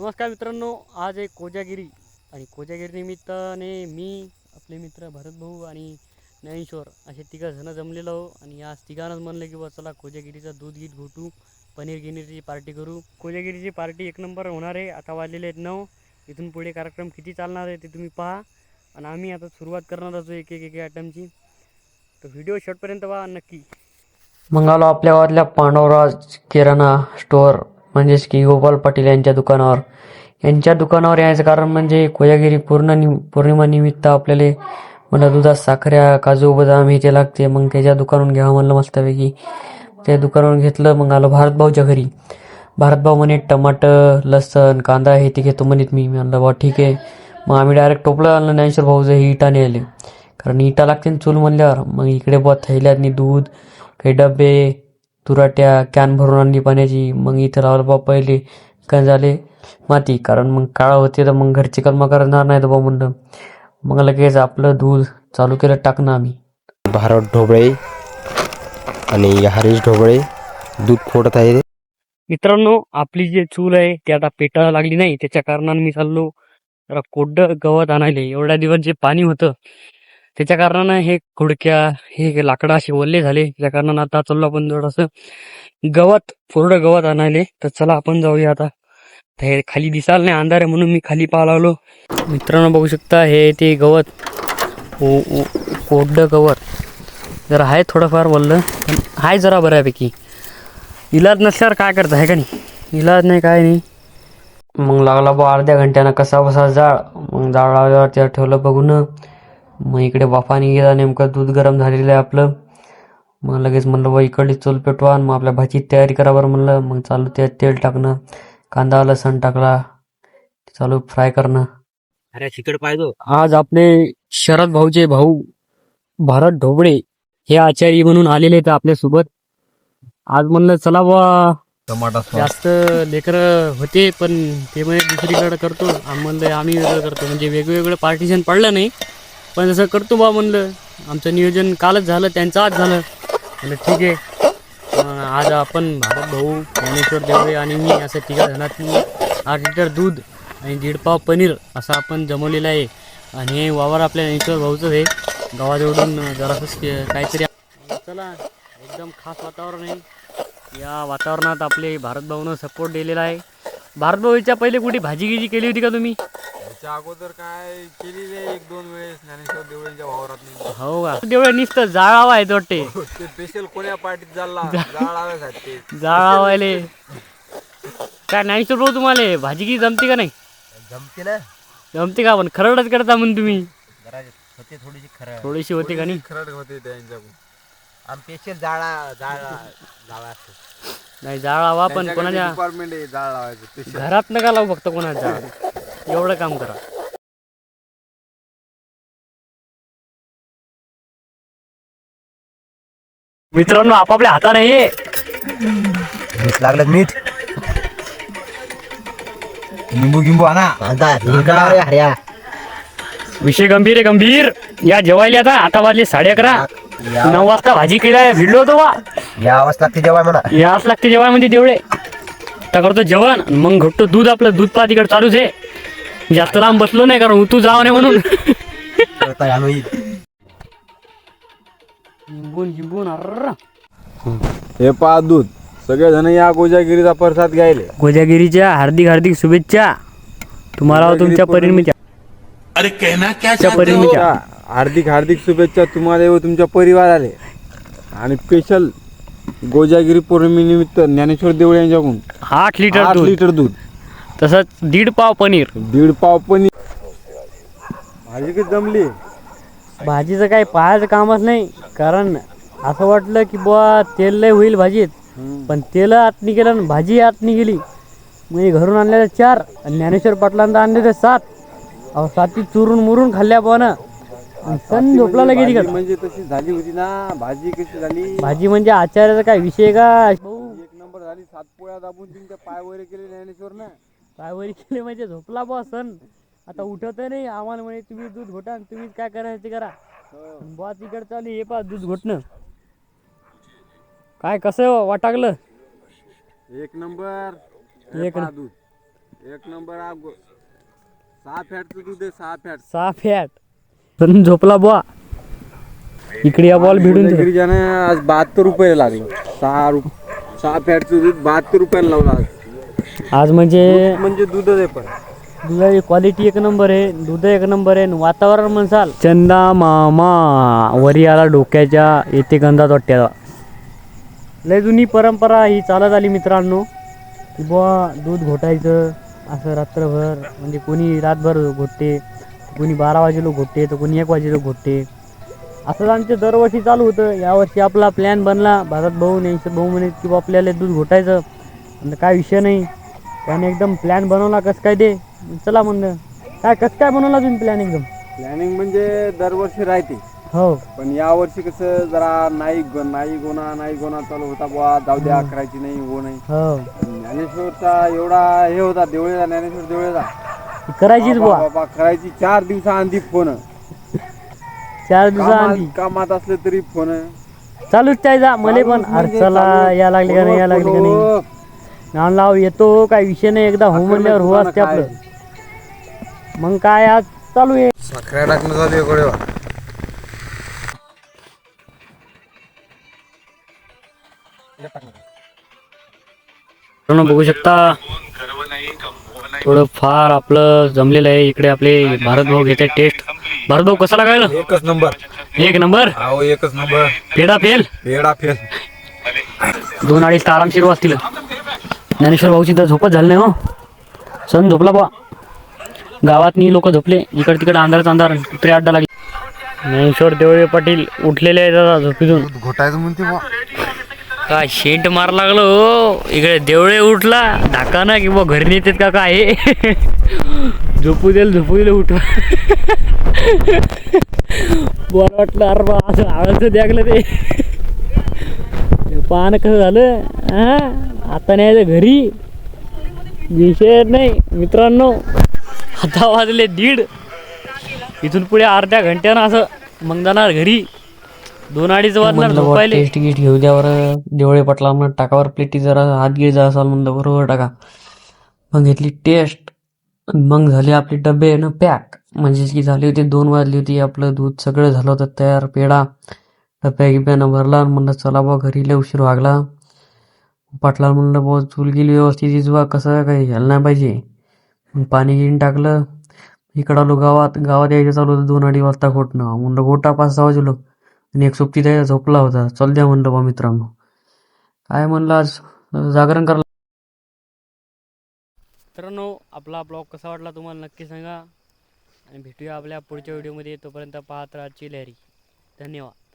नमस्कार मित्रांनो आज एक कोजागिरी. आणि कोजागिरी निमित्ताने मी आपले मित्र भरत भाऊ आणि ज्ञानेश्वर असे तिघं जणं जमलेलो आहो आणि आज तिघांनाच म्हणलं की बा चला कोजागिरीचं दूध गीत घोटू पनीर गिनीरची पार्टी करू. कोजागिरीची पार्टी एक नंबर होणार आहे. आता वाजलेले आहेत नऊ. इथून पुढे कार्यक्रम किती चालणार आहे ते तुम्ही पहा. आणि आम्ही आता सुरुवात करणार आहोत एक एक एक आयटमची. तर व्हिडिओ शॉर्टपर्यंत पहा नक्की. मग आलो आपल्या गावातल्या पांडवराज किराणा स्टोअर म्हणजेच की गोपाल पाटील यांच्या दुकानावर. यांच्या दुकानावर यायचं कारण म्हणजे कोजागिरी पूर्ण नि पौर्णिमा निमित्त आपल्याला म्हणा दुधात साखऱ्या काजू बदाम हे ते लागते मग त्याच्या दुकानावरून घ्यावं म्हणलं मस्तपैकी. त्या दुकानावरून घेतलं मग आलो भारतभाऊच्या घरी. भारतभाऊ म्हणे टमाटर लसण कांदा हे ते घेतो म्हणत मी. म्हणलं बा ठीक आहे. मग आम्ही डायरेक्ट टोपलं आणलं ज्ञानेश्वर भाऊचं हे इटाने आले. कारण इटा लागते ना चूल म्हणल्यावर मग इकडे बुवा थैल्यातनी दूध काही डबे तुराट्या कॅन भरून आणली पाण्याची. मग इथं लावलं बा पहिले. काय झाले? माती. कारण मग काळा होते तर मग घरचे कर्म करणार नाही तर बा म्हणलं. मग लगेच आपलं दूध चालू केलं टाकणं आम्ही. भारत ढोबळे आणि हरीश ढोबळे दूध फोडत आहे. मित्रांनो आपली जी चूल आहे ती आता पेटायला लागली नाही. त्याच्या कारणाने मी चाललो जरा कोड्ड गवत आणायले. एवढ्या दिवस जे पाणी होतं त्याच्या कारणानं हे खुडक्या हे लाकडं असे ओल्ले झाले त्या कारणानं आता चाललो आपण थोडंसं गवत कोरडं गवत आणायले. तर चला आपण जाऊया आता. हे खाली दिसाल नाही अंधार आहे म्हणून मी खाली पाहा लागलो. मित्रांनो बघू शकता हे ते गवत ओ- कोरडं गवत. जरा आहे थोडंफार बोललं पण आहे जरा बऱ्यापैकी. इलाज नसल्यावर काय करता आहे का नाही? इलाज नाही काय नाही. मग लागला बा अर्ध्या घंट्यानं कसा बसा जाळ. मग जाळ लावल्यावर ठेवलं बघून. मग इकडे वाफाने गेला नेमकं दूध गरम झालेलं आहे आपलं. मग लगेच म्हणलं बा इकडली चूल पेटवा आणि मग आपल्या भाजीची तयारी करा बरं म्हणलं. मग चालू त्यात तेल टाकणं कांदा लसण टाकला चालू फ्राय करणं. अरे चिकट पाहिजे आज आपले शरद भाऊचे भाऊ भारत ढोबळे हे आचारी म्हणून आलेले आहेत आपल्यासोबत. आज म्हणलं चला बा टमाटा जास्त लेकर होते पण ते म्हणजे दुसरीकडे करतो. आम्ही म्हणलं आम्ही वेगळं करतो. म्हणजे वेगवेगळं पार्टिशन पडलं नाही. पण जसं करतो बा म्हणलं आमचं नियोजन कालच झालं त्यांचं आज झालं. म्हणलं ठीक आहे. आज आपण भारत भाऊ ज्ञानेश्वर देवळे आणि मी असं तिघा जणांनी आठ लिटर दूध आणि दीड पाव पनीर असं आपण जमवलेलं आहे. आणि हे वावर आपल्या ज्ञानेश्वर भाऊचं आहे गावाजवळून जरासं काहीतरी चला एकदम खास वातावरण आहे. या वातावरणात आपले भारत भाऊनं सपोर्ट दिलेला आहे. भारत भाऊच्या पहिले कुठे भाजी गिजी केली होती का तुम्ही? त्याच्या अगोदर काय केलेली आहे एक दोन वेळेस ज्ञानेश्वर देवळींच्या वावरात हो का? नुसतं जाळावा आहे वाटते ते स्पेशल कोण्या पार्टीत झाला जाळावायले. काय नाही भाऊ तुम्हाला भाजी गी जमते का नाही? जमते ना. जमते का पण? खरडच करता म्हणून तुम्ही. होते थोडीशी खरं थोडीशी होते का नाही? खरड होते त्यांच्याकडून. आम्ही स्पेशल जाळा जाळा जाळा असतो. नाही जाळावा पण कोणाच्या डिपार्टमेंट आहे जाळ लावायचं स्पेशल घरात नका लावू फक्त कोणाच्या जाळ एवढं काम करा. मित्रांनो आपापल्या हाताने ये मीठ लागलं मीठ. लिंबू गिंबू आणा. हर्या विषय गंभीर आहे गंभीर. या जेवायला आता आता वाजले साडे अकरा. नऊ वाजता भाजी केलाय भिडलो होतो बा या आवाज लागते जेव्हा म्हणा. याच लागते जेवाय म्हणजे तेवढे आता करतो जेवण मग घटतो दूध आपलं दूध पा तिकडे चालूच आहे. जास्त लांब बसलो नाही कारण तू जाव नाही म्हणून. जिंबून जिंबून अर्र. हे पहा दूध. सगळेजण या कोजागिरीचा प्रसाद घ्यायले. कोजागिरीच्या हार्दिक हार्दिक शुभेच्छा. तुम्हाला व तुमच्या परिणमीच्या च्या परिणमीच्या हार्दिक हार्दिक शुभेच्छा तुम्हाला व तुमच्या परिवाराले. आणि स्पेशल गोजागिरी पौर्णिमेनिमित्त ज्ञानेश्वर देवळे यांच्याकडून. आठ लिटर आठ दूध. लिटर दूध. तसंच दीड पाव पनीर. दीड पाव पनीर. भाजी किती जमली? भाजीचं काही पाहायचं कामच नाही कारण असं वाटलं की बुवा तेल लय होईल भाजीत. पण तेल आतनी गेलं आणि भाजी आतनी गेली. म्हणजे घरून आणलेल्या चार आणि ज्ञानेश्वर पाटलांना आणले ते सात. अहो साती चुरून मुरून खाल्ल्या बुवा सण झोपला लगे भाजी तिकडं. म्हणजे तशी झाली होती ना भाजी कशी झाली? भाजी म्हणजे आचार्याचा काय विषय का? भाऊ एक नंबर झाली सात पोळ्या दाबून तुमच्या पाय वगैरे केले ज्ञानेश्वर ना काय वरी केले म्हणजे झोपला बुवा सण. आता उठत नाही. आम्हाला म्हणे तुम्ही दूध घोटा आणि तुम्ही काय करायचं ते करा. बुवा तिकडे चालू हे पा दूध घोटणं. काय कसं वाटागलं? एक नंबर. एक पहा दूध. एक नंबर हा सहा फॅटचं दूध आहे सहा फॅट. सहा फॅट. पण झोपला बुवा. इकडे या बॉल भिडून. गिरिजाने आज बहात्तर रुपये लागले सहा रुप सहा फॅटचं दूध बहात्तर रुपयाला लावलं आज. आज म्हणजे म्हणजे दूधच आहे पण. दुधाची क्वालिटी एक नंबर आहे दूध एक नंबर आहे आणि वातावरण म्हणसाल चंदा मामा वरी आला डोक्याच्या येते गंधा तोट्याला. लय जुनी परंपरा ही चालत आली मित्रांनो. की बुवा दूध घोटायचं असं रात्रभर म्हणजे कोणी रातभर घोटते कोणी बारा वाजेलो घोटते तर कोणी एक वाजेलो घोटते. असंच आमचं दरवर्षी चालू होतं. यावर्षी आपला प्लॅन बनला भारत भाऊ यांचे भाऊ म्हणे की बुवा आपल्याला दूध घोटायचं. काय विषय नाही. त्याने एकदम प्लॅन बनवला कसं काय दे? चला म्हणलं काय कसं काय बनवला तुम्ही प्लॅन एकदम? प्लॅनिंग म्हणजे दरवर्षी राहते. हो. पण या वर्षी कसं जरा नाही ग- नाही गोना नाही गोना चालू होता बुवा. जाऊ द्या करायची नाही हो नाही. हो. ज्ञानेश्वरचा एवढा हे होता देवळेचा ज्ञानेश्वर देवळेचा. करायचीच बाबा बुवा. बाबा करायची चार दिवसा आधी फोन. चार दिवसाआधी कामात असले तरी फोन. चालूच त्याचा मले पण अरे चला या लागले का नाही या लागले का नाही? नाव लाव येतो काय विषय नाही एकदा हो म्हणल्यावर हो असते आपलं. मग काय आज चालू आहे? साखऱ्या टाकणं चालू आहे बघू शकता थोडं फार आपलं जमलेलं आहे. इकडे आपले भारत भाऊ घेते टेस्ट. भारत भाऊ कसा लागायला? एकच नंबर. एक नंबर? एकच नंबर. पेढा फेल? पेडा फेल. दोन अडीच तर आरामशीर वाजतील. ज्ञानेश्वर भाऊची तर झोपच झाली नाही हो. सण झोपला बा गावातनी लोक झोपले इकड तिकड अंधारच अंधार कुत्रे अड्डा लागले. ज्ञानेश्वर देवळे पाटील उठलेले आहेत आता झोपीतून. घोटायचं म्हणते बुवा. काय शेंट मार लागलो हो. इकडे देवळे उठला धाका ना किंवा घरी नेतात का काय? झोपू देल झोपू दिल उठवा बरं वाटलं अरे बा असं आळस द्यागलं ते. पाहणं कसं झालं हा? आता न्यायचं घरी विषय नाही. मित्रांनो आता वाजले दीड. इथून पुढे अर्ध्या घंट्यानं असं मग जाणार घरी दोन अडीच वाजणार टेस्ट गीट घेऊ द्यावर देवळे पटला म्हणून टाकावर प्लेटी जरा हात गिर जा असाल म्हणलं बरोबर टाका. मग घेतली टेस्ट मग झाले आपले डबे ना पॅक म्हणजे की झाली होती दोन वाजली होती आपलं दूध सगळं झालं होतं तयार पेढा. डब्या गिब्यानं भरला म्हणलं चला बुवा घरी लय उशीर वागला. पाटला म्हणलं बुवा चूल गेली व्यवस्थित इजवा कसं काही झालं नाही पाहिजे. मग पाणी गिन टाकलं. इकडं आलो गावात गावात यायचं चालू होतं दोन अडीच वाजता घोटणं म्हणलं गोटा पाच सहा वाजलो. आणि एक सोबती द्यायचा झोपला होता. चल द्या म्हणलं बा मित्रांनो. काय म्हणलं आज? जागरण करायला मित्रांनो आपला ब्लॉग कसा वाटला तुम्हाला नक्की सांगा. आणि भेटूया आपल्या पुढच्या व्हिडिओमध्ये. तोपर्यंत पाहत राहा लहरी धन्यवाद.